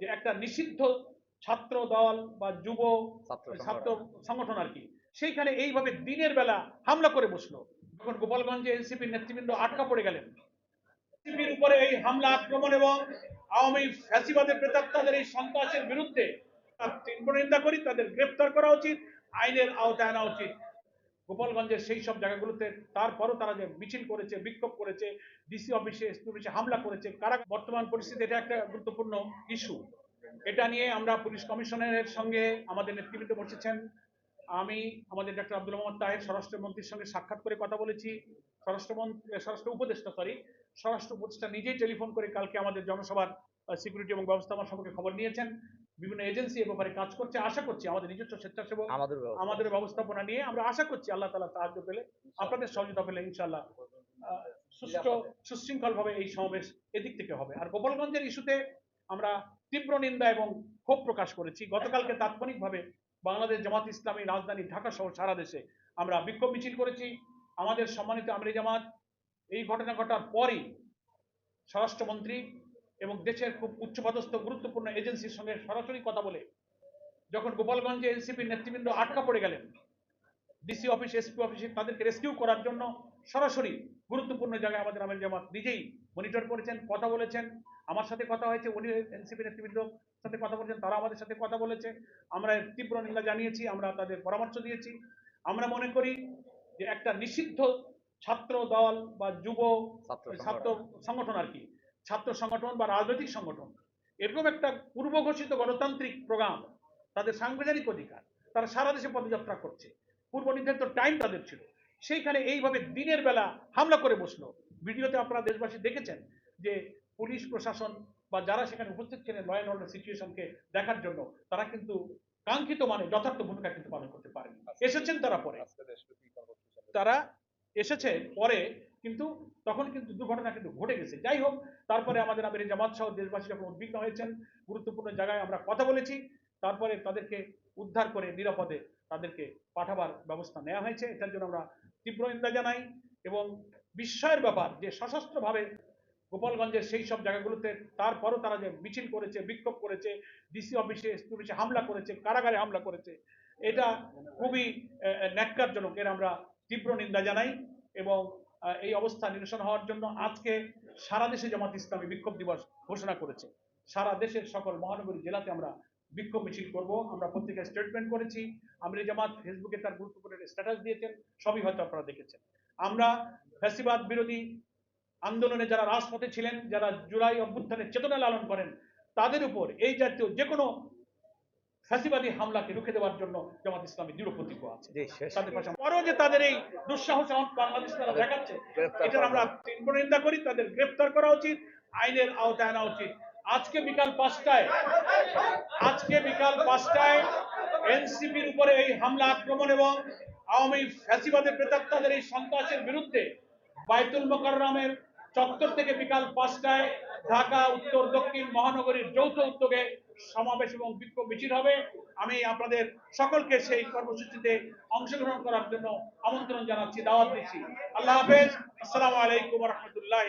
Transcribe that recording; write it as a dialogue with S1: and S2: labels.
S1: যে একটা নিষিদ্ধ ছাত্র দল বা যুব
S2: ছাত্র
S1: ছাত্র সংগঠন আর কি সেইখানে এইভাবে দিনের বেলা হামলা করে বসল। যখন গোপালগঞ্জে এনসিপির নেতৃবৃন্দ আটকা পড়ে গেলেন এনসিপির উপরে এই হামলা আক্রমণ এবং আওয়ামী ফ্যাসিবাদের প্রেতাত্মাদের এই সন্ত্রাসের বিরুদ্ধে তার তীব্র নিন্দা করি তাদের গ্রেফতার করা উচিত আইনের আওতায় আনা উচিত। গোপালগঞ্জের সেই সব জায়গাগুলোতে তারপরও তারা যে মিছিল করেছে, বিক্ষোভ করেছে ডিসি অফিসে অফিসে হামলা করেছে, কারা বর্তমান পরিস্থিতি এটা একটা গুরুত্বপূর্ণ ইস্যু এটা নিয়ে আমরা পুলিশ কমিশনারের সঙ্গে আমাদের নেতৃবৃন্দ বসেছেন। আমি আমাদের ডক্টর আব্দুল মোহাম্মদ তাহের, স্বরাষ্ট্রমন্ত্রীর সঙ্গে সাক্ষাৎ করে কথা বলেছি। স্বরাষ্ট্রমন্ত্রী, স্বরাষ্ট্র উপদেষ্টা সরি স্বরাষ্ট্র উপদেষ্টা নিজেই টেলিফোন করে কালকে আমাদের জনসভার সিকিউরিটি এবং ব্যবস্থাপনা সম্পর্কে খবর নিয়েছেন। বিভিন্ন এজেন্সি এ ব্যাপারে কাজ করছে। আশা করছি আমাদের নিজস্ব স্বেচ্ছাসেবক
S2: আমাদের
S1: ব্যবস্থাপনা নিয়ে আমরা আশা করছি আল্লাহ তালা সাহায্য পেলে আপনাদের সহযোগিতা পেলে ইনশাল্লাহ আহ, সুশৃঙ্খল ভাবে এই সমাবেশ এদিক থেকে হবে। আর গোপালগঞ্জের ইস্যুতে আমরা তীব্র নিন্দা এবং ক্ষোভ প্রকাশ করেছি। গতকালকে তাৎক্ষণিকভাবে বাংলাদেশ জামাত ইসলামী রাজধানী ঢাকা সহ সারা দেশে আমরা বিক্ষোভ মিছিল করেছি। আমাদের সম্মানিত আমরি জামাত এই ঘটনা ঘটার পরই স্বরাষ্ট্রমন্ত্রী এবং দেশের খুব উচ্চপদস্থ গুরুত্বপূর্ণ এজেন্সির সঙ্গে সরাসরি কথা বলে যখন গোপালগঞ্জে এনসিপির নেতৃবৃন্দ আটকা পড়ে গেলেন ডিসি অফিস এসপি অফিসে তাদেরকে রেস্কিউ করার জন্য সরাসরি গুরুত্বপূর্ণ জায়গায় আমাদের আমির জামাত নিজেই মনিটর করেছেন কথা বলেছেন। আমার সাথে কথা হয়েছে উনি এনসিপি নেতৃবৃন্দ সাথে কথা বলেছেন তারা আমাদের সাথে কথা বলেছে। আমরা তীব্র নিন্দা জানিয়েছি আমরা তাদের পরামর্শ দিয়েছি। আমরা মনে করি যে একটা নিষিদ্ধ ছাত্র দল বা যুব
S2: ছাত্র
S1: ছাত্র সংগঠন আর কি ছাত্র সংগঠন বা রাজনৈতিক সংগঠন। এরকম একটা পূর্ব ঘোষিত গণতান্ত্রিক প্রোগ্রাম তাদের সাংবিধানিক অধিকার তারা সারা দেশে পদযাত্রা করছে। পূর্ব নির্ধারিত টাইম তাদের ছিল। সেইখানে এইভাবে দিনের বেলা হামলা করে বসল। ভিডিওতে আপনারা দেশবাসী দেখেছেন যে পুলিশ প্রশাসন বা যারা সেখানে উপস্থিত ছিলেন ল অ্যান্ড অর্ডার সিচুয়েশনকে দেখার জন্য তারা কিন্তু কাঙ্ক্ষিত মানে যথার্থ ভূমিকা কিন্তু পালন করতে পারেনি। এসেছেন তারা পরে। তারা এসেছে পরে কিন্তু তখন কিন্তু দুর্ঘটনা কিন্তু ঘটে গেছে। যাই হোক, তারপরে আমাদের আমির জামাত সহ দেশবাসী যখন উদ্বিগ্ন হয়েছেন। গুরুত্বপূর্ণ জায়গায় আমরা কথা বলেছি। তারপরে তাদেরকে উদ্ধার করে নিরাপদে তাদেরকে পাঠাবার ব্যবস্থা নেওয়া হয়েছে। এটার জন্য আমরা তীব্র নিন্দা জানাই এবং বিস্ময়ের ব্যাপার যে সশস্ত্রভাবে গোপালগঞ্জের সেই সব জায়গাগুলোতে তারপরও তারা যে মিছিল করেছে, বিক্ষোভ করেছে ডিসি অফিসে অফিসে হামলা করেছে, কারাগারে হামলা করেছে, এটা খুবই ন্যাক্কারজনক। এর আমরা তীব্র নিন্দা জানাই এবং এই অবস্থা নিরসন হওয়ার জন্য আজকে সারা দেশে জামাত ইসলামী বিক্ষোভ দিবস ঘোষণা করেছে। সারা দেশের সকল মহানগরী জেলাতে আমরা বিক্ষোভ মিছিল করব। আমরা পত্রিকায় স্টেটমেন্ট করেছি। আমরি জামাত ফেসবুকে তার গুরুত্বপূর্ণ স্ট্যাটাস দিয়েছেন। সবই হয়তো আপনারা দেখেছেন। আমরা ফ্যাসিবাদ বিরোধী আন্দোলনে যারা রাজপথে ছিলেন, যারা জুলাই অভ্যুত্থানের চেতনা লালন করেন, তাদের উপর এই জাতীয় যে কোনো ফ্যাসিবাদী হামলাকে রুখে দেওয়ার জন্য জামাত ইসলামী দৃঢ় প্রতিজ্ঞ আছে। তাদের পাশে পরও যে তাদের এই দুঃসাহস বাংলাদেশ তারা দেখাচ্ছে এটার আমরা তীব্র নিন্দা করি তাদের গ্রেফতার করা উচিত আইনের আওতায় আনা উচিত। আজকে বিকাল পাঁচটায় আজকে বিকাল পাঁচটায় এনসিপির উপরে এই হামলা আক্রমণ এবং আওয়ামী ফ্যাসিবাদের প্রেতাত্মাদের এই সন্ত্রাসের বিরুদ্ধে বাইতুল মোকাররমের চত্বর থেকে বিকাল পাঁচটায় ঢাকা, উত্তর, দক্ষিণ মহানগরীর যৌথ উদ্যোগে সমাবেশ এবং বিক্ষোভ মিছিল হবে। আমি আপনাদের সকলকে সেই কর্মসূচিতে অংশগ্রহণ করার জন্য আমন্ত্রণ জানাচ্ছি, দাওয়াত দিচ্ছি। আল্লাহ হাফেজ। আসসালামু আলাইকুম রহমতুল্লাহ